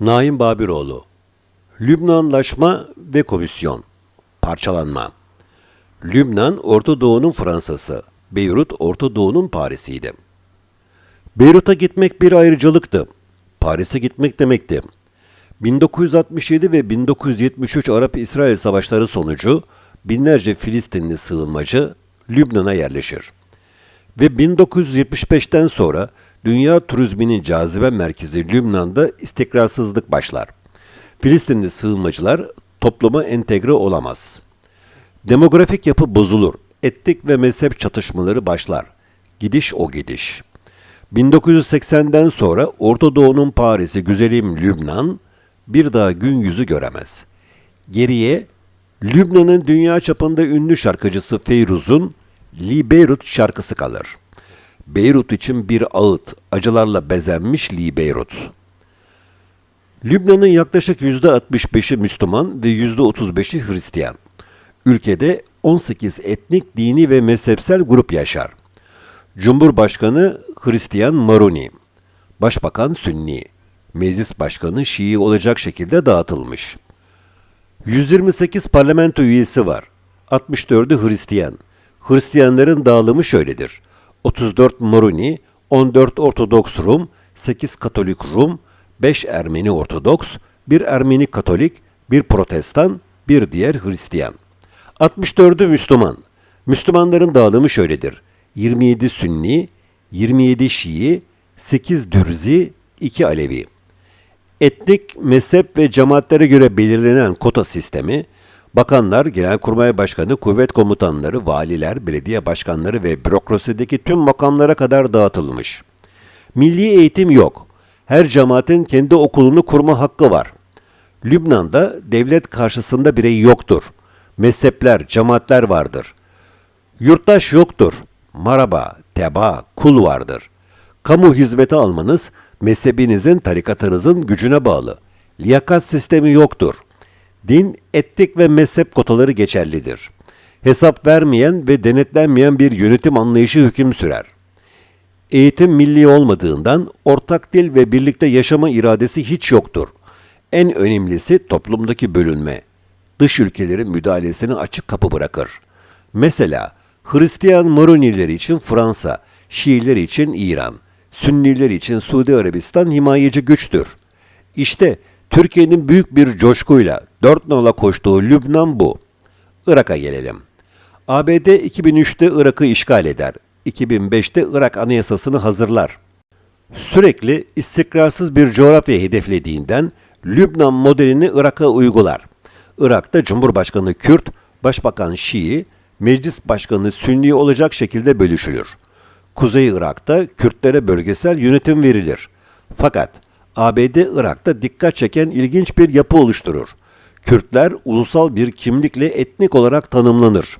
Naim Babiroğlu Lübnanlaşma ve Komisyon Parçalanma Lübnan, Orta Doğu'nun Fransa'sı. Beyrut, Orta Doğu'nun Paris'iydi. Beyrut'a gitmek bir ayrıcalıktı. Paris'e gitmek demekti. 1967 ve 1973 Arap-İsrail savaşları sonucu binlerce Filistinli sığınmacı Lübnan'a yerleşir. Ve 1975'ten sonra dünya turizminin cazibe merkezi Lübnan'da istikrarsızlık başlar. Filistinli sığınmacılar topluma entegre olamaz. Demografik yapı bozulur. Etnik ve mezhep çatışmaları başlar. Gidiş o gidiş. 1980'den sonra Orta Doğu'nun Paris'i güzelim Lübnan bir daha gün yüzü göremez. Geriye Lübnan'ın dünya çapında ünlü şarkıcısı Feyruz'un Li Beyrut şarkısı kalır. Beyrut için bir ağıt, acılarla bezenmiş Li Beyrut. Lübnan'ın yaklaşık %65'i Müslüman ve %35'i Hristiyan. Ülkede 18 etnik, dini ve mezhepsel grup yaşar. Cumhurbaşkanı Hristiyan Maroni, Başbakan Sünni, Meclis Başkanı Şii olacak şekilde dağıtılmış. 128 parlamento üyesi var. 64'ü Hristiyan. Hristiyanların dağılımı şöyledir. 34 Maroni, 14 Ortodoks Rum, 8 Katolik Rum, 5 Ermeni Ortodoks, 1 Ermeni Katolik, 1 Protestan, bir diğer Hristiyan. 64'ü Müslüman. Müslümanların dağılımı şöyledir. 27 Sünni, 27 Şii, 8 Dürzi, 2 Alevi. Etnik, mezhep ve cemaatlere göre belirlenen kota sistemi, bakanlar, genelkurmay başkanı, kuvvet komutanları, valiler, belediye başkanları ve bürokrasideki tüm makamlara kadar dağıtılmış. Milli eğitim yok. Her cemaatin kendi okulunu kurma hakkı var. Lübnan'da devlet karşısında birey yoktur. Mezhepler, cemaatler vardır. Yurttaş yoktur. Maraba, teba, kul vardır. Kamu hizmeti almanız mezhebinizin, tarikatınızın gücüne bağlı. Liyakat sistemi yoktur. Din, etnik ve mezhep kotaları geçerlidir. Hesap vermeyen ve denetlenmeyen bir yönetim anlayışı hüküm sürer. Eğitim milli olmadığından ortak dil ve birlikte yaşama iradesi hiç yoktur. En önemlisi toplumdaki bölünme. Dış ülkelerin müdahalesini açık kapı bırakır. Mesela Hristiyan Maronileri için Fransa, Şiiler için İran, Sünniler için Suudi Arabistan himayeci güçtür. İşte Türkiye'nin büyük bir coşkuyla dört nola koştuğu Lübnan bu. Irak'a gelelim. ABD 2003'te Irak'ı işgal eder. 2005'te Irak Anayasasını hazırlar. Sürekli istikrarsız bir coğrafya hedeflediğinden Lübnan modelini Irak'a uygular. Irak'ta Cumhurbaşkanı Kürt, Başbakan Şii, Meclis Başkanı Sünni olacak şekilde bölüşülür. Kuzey Irak'ta Kürtlere bölgesel yönetim verilir. Fakat ABD Irak'ta dikkat çeken ilginç bir yapı oluşturur. Kürtler ulusal bir kimlikle etnik olarak tanımlanır.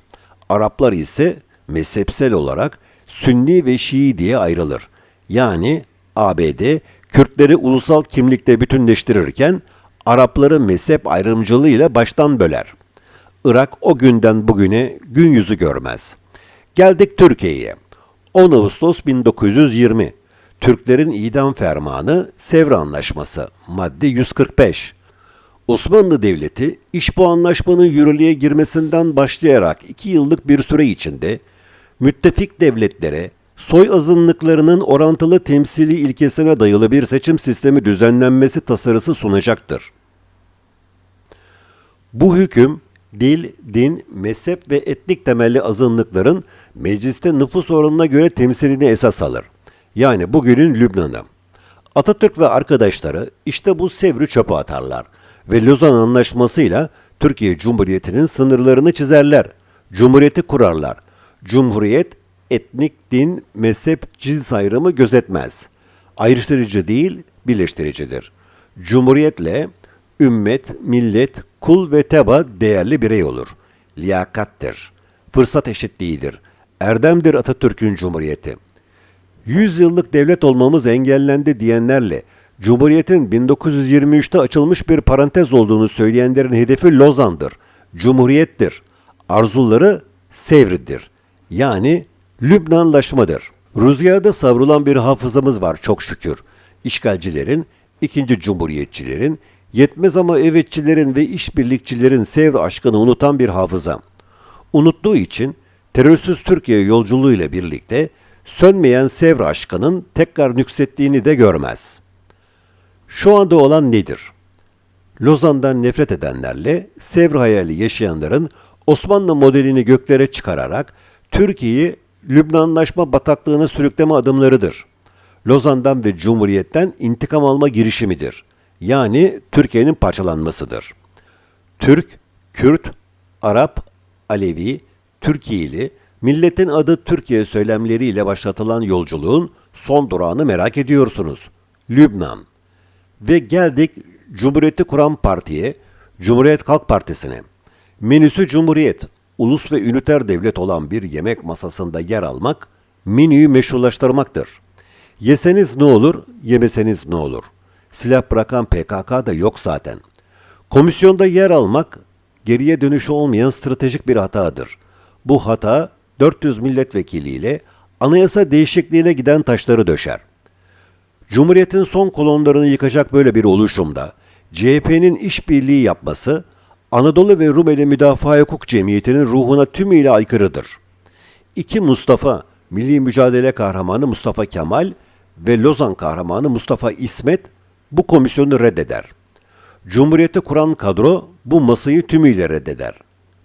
Araplar ise mezhepsel olarak Sünni ve Şii diye ayrılır. Yani ABD Kürtleri ulusal kimlikte bütünleştirirken Arapları mezhep ayrımcılığıyla baştan böler. Irak o günden bugüne gün yüzü görmez. Geldik Türkiye'ye. 10 Ağustos 1920. Türklerin idam fermanı Sevr Anlaşması. Madde 145. Osmanlı Devleti, iş bu anlaşmanın yürürlüğe girmesinden başlayarak iki yıllık bir süre içinde müttefik devletlere soy azınlıklarının orantılı temsili ilkesine dayalı bir seçim sistemi düzenlenmesi tasarısı sunacaktır. Bu hüküm dil, din, mezhep ve etnik temelli azınlıkların mecliste nüfus oranına göre temsilini esas alır. Yani bugünün Lübnan'ı. Atatürk ve arkadaşları işte bu sevri çöpe atarlar ve Lozan Anlaşması'yla Türkiye Cumhuriyeti'nin sınırlarını çizerler. Cumhuriyeti kurarlar. Cumhuriyet etnik, din, mezhep, cins ayrımı gözetmez. Ayrıştırıcı değil, birleştiricidir. Cumhuriyetle ümmet, millet, kul ve teba değerli birey olur. Liyakattır. Fırsat eşitliğidir. Erdemdir Atatürk'ün cumhuriyeti. 100 yıllık devlet olmamız engellendi diyenlerle Cumhuriyetin 1923'te açılmış bir parantez olduğunu söyleyenlerin hedefi Lozan'dır. Cumhuriyettir. Arzuları Sevri'dir. Yani Lübnanlaşmadır. Rüzgarda savrulan bir hafızamız var çok şükür. İşgalcilerin ikinci cumhuriyetçilerin, yetmez ama evetçilerin ve işbirlikçilerin Sevr aşkını unutan bir hafıza. Unuttuğu için terörsüz Türkiye yolculuğuyla birlikte sönmeyen Sevr aşkının tekrar nüksettiğini de görmez. Şu anda olan nedir? Lozan'dan nefret edenlerle Sevr hayali yaşayanların Osmanlı modelini göklere çıkararak Türkiye'yi Lübnanlaşma bataklığına sürükleme adımlarıdır. Lozan'dan ve Cumhuriyet'ten intikam alma girişimidir. Yani Türkiye'nin parçalanmasıdır. Türk, Kürt, Arap, Alevi, Türkiye'li, milletin adı Türkiye söylemleriyle başlatılan yolculuğun son durağını merak ediyorsunuz. Lübnan. Ve geldik Cumhuriyeti kuran partiye, Cumhuriyet Halk Partisi'ne. Menüsü Cumhuriyet, ulus ve üniter devlet olan bir yemek masasında yer almak, menüyü meşrulaştırmaktır. Yeseniz ne olur, yemeseniz ne olur? Silah bırakan PKK da yok zaten. Komisyonda yer almak, geriye dönüşü olmayan stratejik bir hatadır. Bu hata 400 milletvekiliyle anayasa değişikliğine giden taşları döşer. Cumhuriyetin son kolonlarını yıkacak böyle bir oluşumda CHP'nin işbirliği yapması Anadolu ve Rumeli Müdafaa Hukuk Cemiyeti'nin ruhuna tümüyle aykırıdır. İki Mustafa, milli mücadele kahramanı Mustafa Kemal ve Lozan kahramanı Mustafa İsmet bu komisyonu reddeder. Cumhuriyeti kuran kadro bu masayı tümüyle reddeder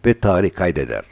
ve tarih kaydeder.